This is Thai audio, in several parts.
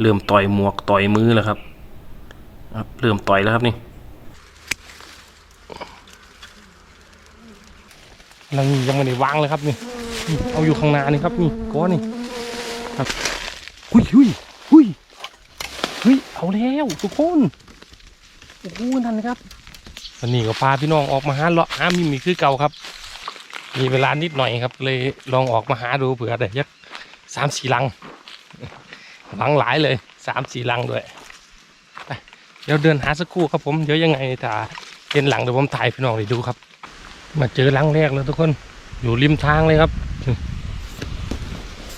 เริ่มต่อยหมวกต่อยมือแล้วครับครับเริ่มต่อยแล้วครับนี่ยังยังไม่ได้วางเลยครับนี่เอาอยู่ข้างหน้านี่ครับนี่ก้อนนี่ครับหุยหุยหุยหุยเอาแล้วทุกคนโอ้โหนั่นครับวันนี้ก็พาพี่น้องออกมาหาเลาะหามีมีคือเก่าครับ มีเวลานิดหน่อยครับ เลยลองออกมาหาดูเผื่อได้ยักสามสี่ลัง หลังหลายเลยสามสี่ลังด้วยไปเดี๋ยวเดินหาสักครู่ครับผมเดี๋ยวยังไงถ้าเป็นหลังเดี๋ยวผมถ่ายพี่น้องให้ดูครับ มาเจอลังแรกแล้วทุกคนอยู่ริมทางเลยครับ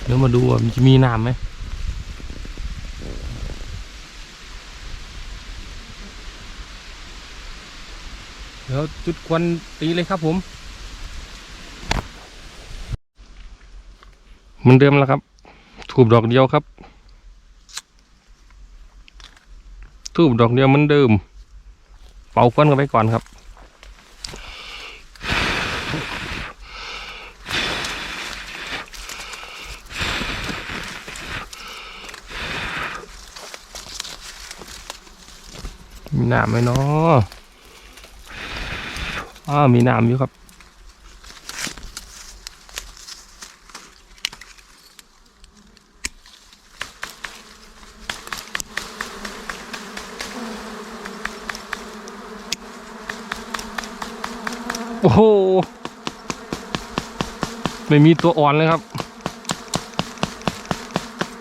เดี๋ยวมาดูว่ามันจะมีน้ำไหมเดี๋ยวจุดควันตีเลยครับผมเหมือนเดิมแล้วครับ ถูบดอกเดียวครับ ทูบดอกเดียวเหมือนเดิม เป่าควันกันไปก่อนครับ มีน้ำไหมเนาะอ้ามีน้ำอยู่ครับ อ้โห ไม่มีตัวอ่อนเลยครับ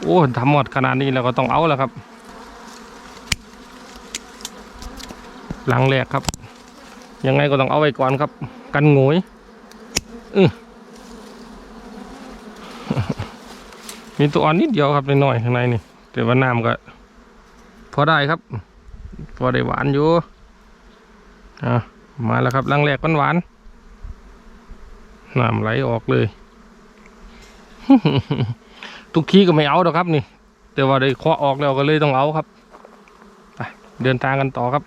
โอ้ทำหมดขนาดนี้แล้วก็ต้องเอาแล้วครับ หลังแรกครับ ยังไงก็ต้องเอาไว้ก่อนครับ กันงยออมีตัวอ่อนนิดเดียวครับน้อยๆข้างในนี่ แต่ว่าน้ำก็ พอได้ครับ พอได้หวานอยู่อะมาแล้วครับลังแรกหวานๆ น้ำไหลออกเลย ทุกทีก็ไม่เอาหรอกครับนี่ แต่ว่าได้เคาะออกแล้วก็เลยต้องเอาครับไปเดินทางกันต่อครับ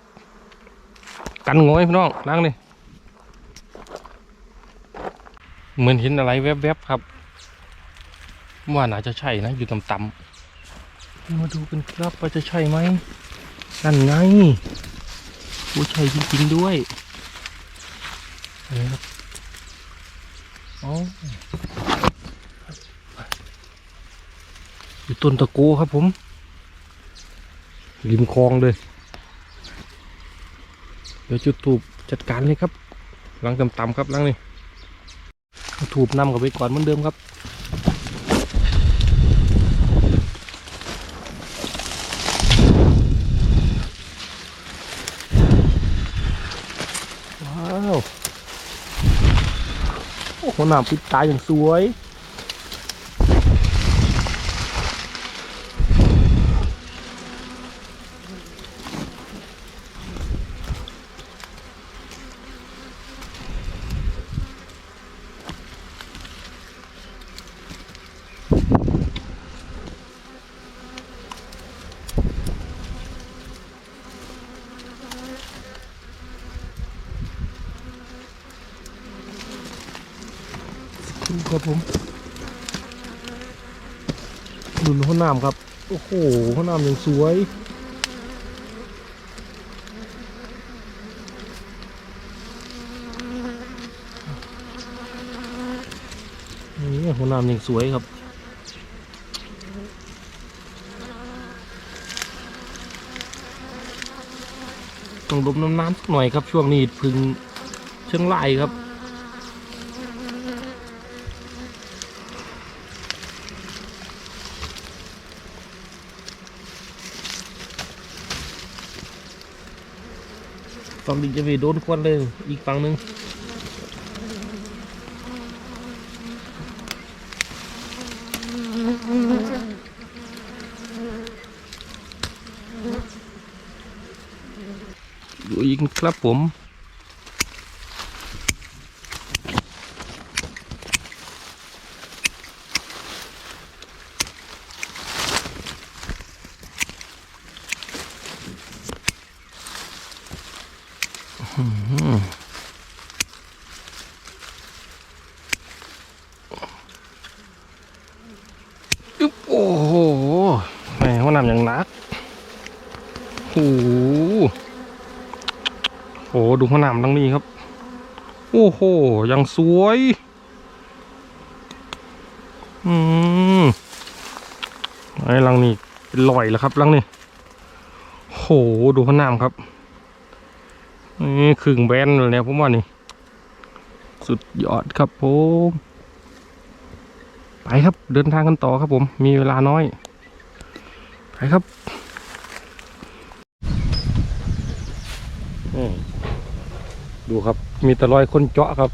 กันงอยพี่น้องล้างนี่เหมือนเห็นอะไรแวบๆครับ ว่าน่าจะใช่นะอยู่ต่ำๆมาดูกันครับว่าจะใช่ไหมนั่นไงผู้ชัยจริงๆด้วยนี่ครับ อยู่ต้นตะโกครับผมริมคลองเลย เดี๋ยวจุดถูบจัดการเลยครับ หลังต่ำๆครับหลังนี่ถูบนำกับไปก่อนเหมือนเดิมครับ ว้าว โอ้โหนาปิดตาอย่างสวย ผมดูห้องน้ำครับ โอ้โหห้องน้ำย่างสวยนี่ห้องน้ำย่างสวยครับต้องดมน้ำน้ำสักหน่อยครับช่วงนี้พึ่งเชียงรายครับ ฝั่งดิจะไปโดนควันเลย อีกฝั่งหนึ่งดูอีกครับผม โอ้โหแมห้องน้ำอย่างนักโอ้โหโอ้ดูห้องน้ำตรงนี้ครับ โอ้โห ยังสวย อืม ไอ้ลังนี้เป็นรอยแล้วครับลังนี้โห ดูห้องน้ำครับ นี่ครึ่งแบนเลยเนี่ยผมว่านี่ สุดยอดครับผมไปครับเดินทางกันต่อครับผม มีเวลาน้อยไปครับดูครับ มีแต่รอยคนเจาะครับ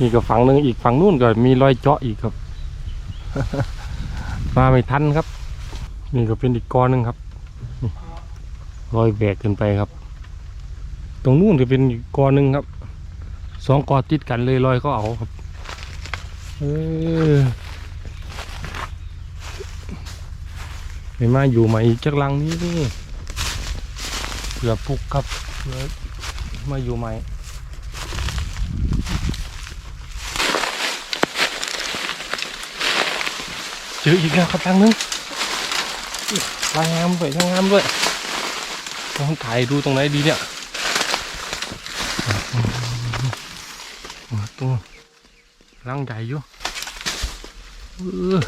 นี่ก็ฝั่งหนึ่งอีกฝั่งนู้นก็มีรอยเจาะอีกครับ มาไม่ทันครับ นี่ก็เป็นอีกกอหนึ่งครับรอยแบกขึ้นไปครับ ตรงนู้นก็เป็นกอหนึ่งครับสองกอติดกันเลยรอยก็เอาครับเออไม่มาอยู่ใหม่จักลังนี้นี่เผื่อปลุกครับเผื่อมาอยู่ใหม่เจออีกแล้วครับลังนึงลายงามด้วยลายงามด้วยต้องถ่ายดูตรงไหนดีเนี่ย ตัวลังใหญ่อยู่เออ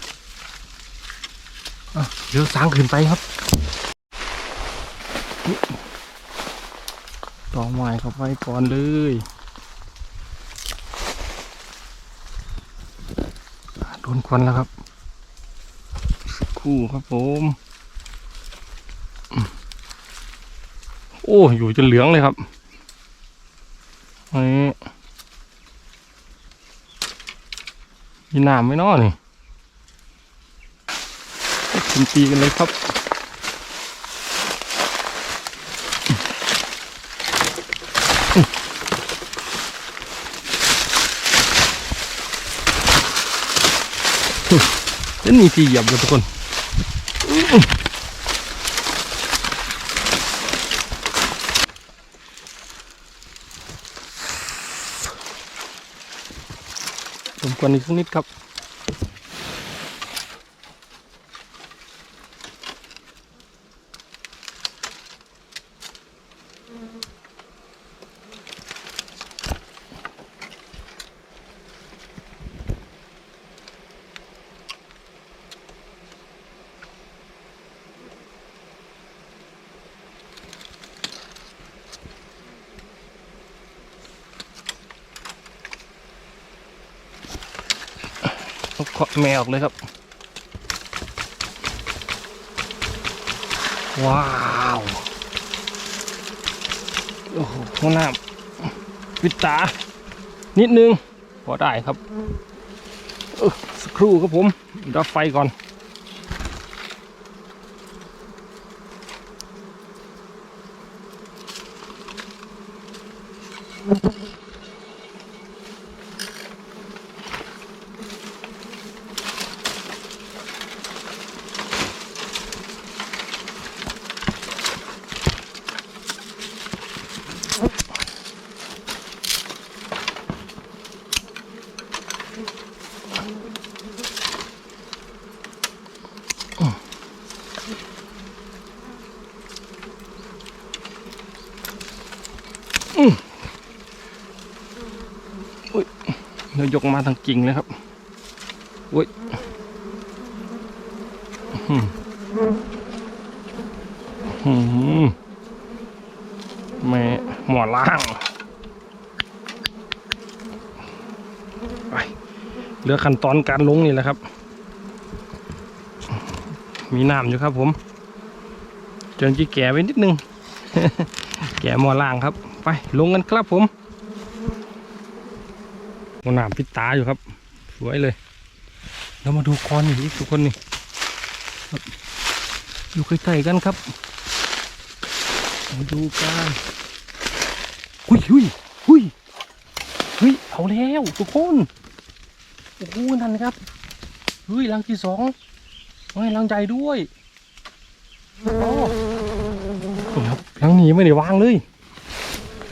อะเดี๋ยวสางขึ้นไปครับต่อไม้เข้าไปก่อนเลยโดนควันแล้วครับ คู่ครับผมอืมโอ้ อยู่จนเหลืองเลยครับ นี่มีน้ำไหมน้อนี่กินตีกันเลยครับจะมีที่เหยียบเลยทุกคน สมควรอีกสักนิดครับาะแมวออกเลยครับ ว้าวโอ้โหห้องน้ำปิดตา นิดนึง พอได้ครับเออสักครู่ครับผมดับไฟก่อนเยกมาทางกิ่งเลยครับอุ้ยหือแม่หมอล่าง ไป เหลือขั้นตอนการลงนี่แหละครับ มีน้ำอยู่ครับผมเจนจีแก่ไปนิดนึง แก่หมอล่างครับ ไปลงกันครับผม มันหน้ำปิตาอยู่ครับ สวยเลย เรามาดูคอนอีกทุกคนนี่อยู่ใกล้ๆกันครับ มาดูกันหุยหุยหุยเฮ้ยเอาแล้วทุกคนโอ้โหนั่นครับเฮ้ยรังที่สองเฮ้ยรังใหญ่ด้วยโอ้ครับรังนี้ไม่ได้วางเลย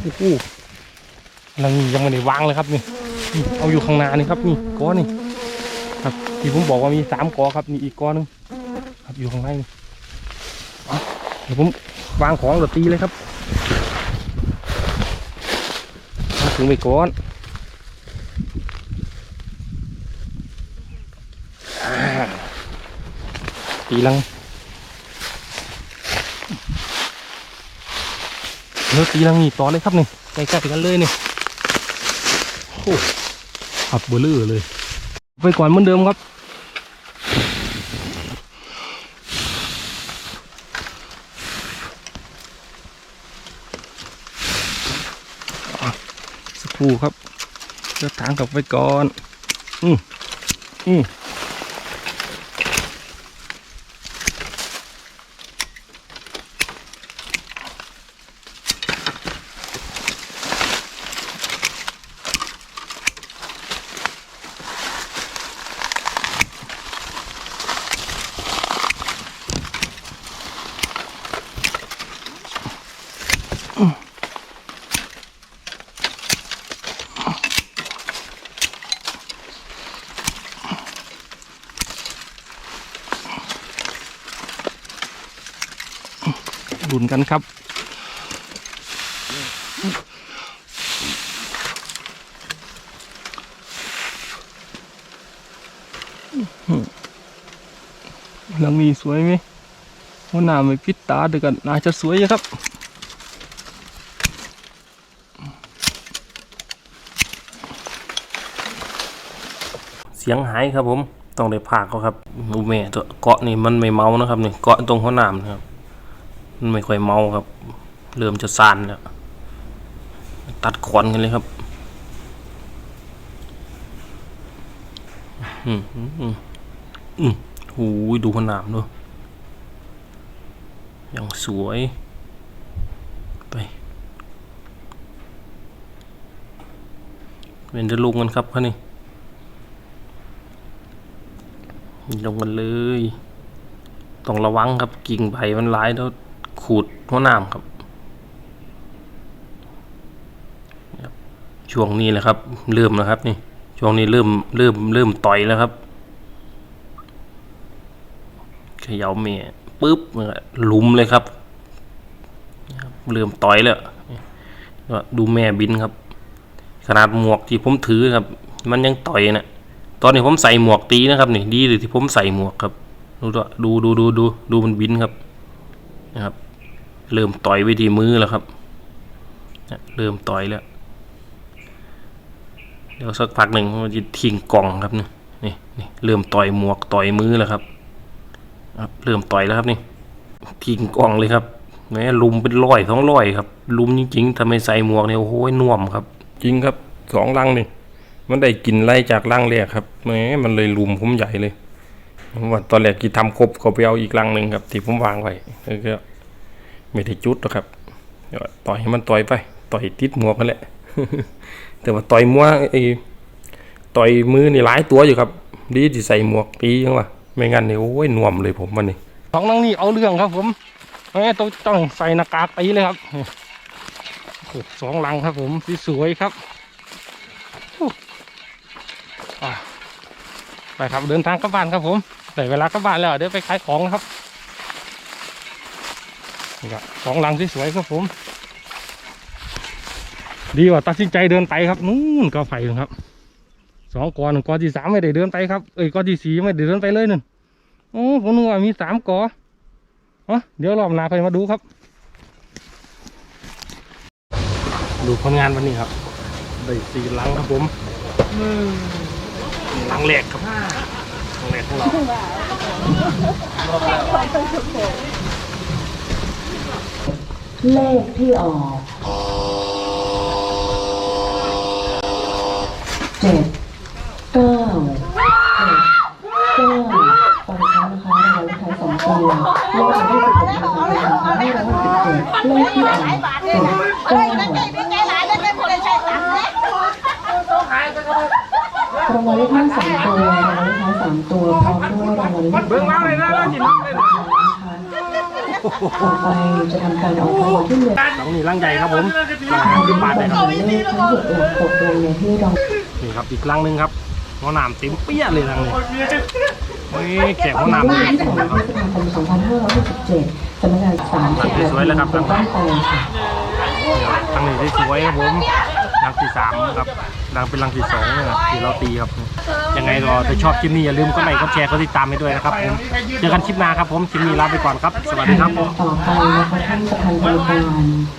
โอ้โหรังนี้ยังไม่ได้วางเลยครับนี่ เอาอยู่ข้างหน้านี่ครับนี่ก้อนี่ครับที่ผมบอกว่ามีสามกอครับนี่อีกกอหนึงครับอยู่ข้างในนี่เดี๋ยวผมวางของเดี๋ยวตีเลยครับถึงไปก่อนตีลังเนื้อตีลังนี่ต่อเลยครับนี่ใกล้ๆกันเลยนี่ โอ้ขับเบลอเลย ไปก่อนเหมือนเดิมครับ สักครู่ครับเลือกทางกลับไปก่อน อืมอืม ดุนกันครับหลังนี้สวยไหมว่าหน้าไม่พิดตาเดียวกันน่าจะสวยครับ สียงหายครับผมต้องได้พากเขาครับอูแม่ตัวเกาะนี่มันไม่เมานะครับนี่เกาะตรงหัวหนามนะครับ มันไม่ค่อยเมาครับ เริ่มจะซานแล้ว ตัดขอนกันเลยครับอืมอืมอืมอืมโอ้ยดูหัวหนามดูยังสวยไปเป็นจะลงกันครับคะนี่ ลงกันเลย ต้องระวังครับกิ่งใบมันร้ายแล้วขูดหัวนามครับ ช่วงนี้แหละครับ เริ่มแล้วครับนี่ ช่วงนี้เริ่มเริ่มเริ่มต่อยแล้วครับเขย่าเมียปุ๊บหลุมเลยครับ เริ่มต่อยแล้วดูแม่บินครับ ขนาดหมวกที่ผมถือครับ มันยังต่อยนะ ตอนนี้ผมใส่หมวกตีนะครับนี่ดีเลยที่ผมใส่หมวกครับดูดูดูดูดูดูมันบินครับนะครับ เริ่มต่อยไปที่มือแล้วครับเริ่มต่อยแล้ว เดี๋ยวสักพักหนึ่งมันจะทิ้งกล่องครับนี่นี่นี่เริ่มต่อยหมวกต่อยมือแล้วครับครับเริ่มต่อยแล้วครับนี่ทิ้งกล่องเลยครับแม้ลุมเป็นร้อยสองร้อยครับ ลุมจริงๆถ้าไมใส่หมวกเนี่ยโอ้โหน่วมครับ จริงครับสองลังนี่ มันได้กินไล่จากรังแรกครับแหมมันเลยลุมผมใหญ่เลยว่าตอนแรกกี่ทำครบเขาไปเอาอีกรังหนึ่งครับ ที่ผมวางไว้ก็ไม่ได้จุดหรอกครับต่อยให้มันต่อยไป ต่อยติดหมวกนั่นแหละ แต่ว่าต่อยมัวไอ้ต่อยมือนี่หลายตัวอยู่ครับ ดีที่ใส่หมวกปียังวะไม่งั้นเนี่ยโอ้ยน่วมเลยผมวันนี้สองนังนี่เอาเรื่องครับผมแหมต้องต้องใส่หน้ากากตีเลยครับสองลังครับผมสวยๆครับ อะ ไปครับเดินทางกลับบ้านครับผมแต่เวลากลับบ้านแล้วเดี๋ยวไปขายของครับนี่ครับของหลังสวยๆครับผม ดีกว่าตัดสินใจเดินไปครับนู่นก็ไฟครับสองกอหนึ่งกอที่สามไม่ได้เดินไปครับเอ้ยกอที่สี่ไม่ได้เดินไปเลยนั่นโอ้ผมนึกว่ามีสามกอเอะเดี๋ยวรอบหน้าค่อยมาดูครับ ดูผลงานวันนี้ครับได้สี่หลังครับผม หลังแรกครับหลังแรกของเราเลขที่ออกเจ็ดเก้าเจ็ดเก้าตอนนี้นะคะรางวัลเลขท้ายสองตัวเลขที่สิบหกนะคะเลขท้ายรางวัลสิบเจ็ดเลขที่ออกเจ็ดเก้ารางวัลเลขท้ายสามตัวรางวัลเลขท้ายสามตัวพร้อมด้วยรางวัลเลขท้ายสองตัวนะคะต่อไปจะทำการออกรางวัลที่เหลือหลังนี้หลังใหญ่ครับผมทางสิบบาทบัเลยญครับชีเลขทั้งหมดหลักหกตัวในที่เรานี่ครับอีกหลังหนึ่งครับหัวหนามเต็มเปี้ยเลยหลังนี้เฮ้ยแขกห้องในน้ำวันเลยที่2พฤษภาคม2567สำนักงาน30นาทีเป็นต้นไปค่ะทางนี้ได้สวยครับผม ลังที่สามครับลังเป็นรังที่สองเนี่ยที่เราตีครับ ยังไงก็ถ้าชอบคลิปนี้อย่าลืมกดไลค์กดแชร์กดติดตามให้ด้วยนะครับผมเจอกันคลิปหน้าครับผมคลิปนี้ลาไปก่อนครับ สวัสดีครับผม ต่อไปนะคะท่านประธานกรรมการ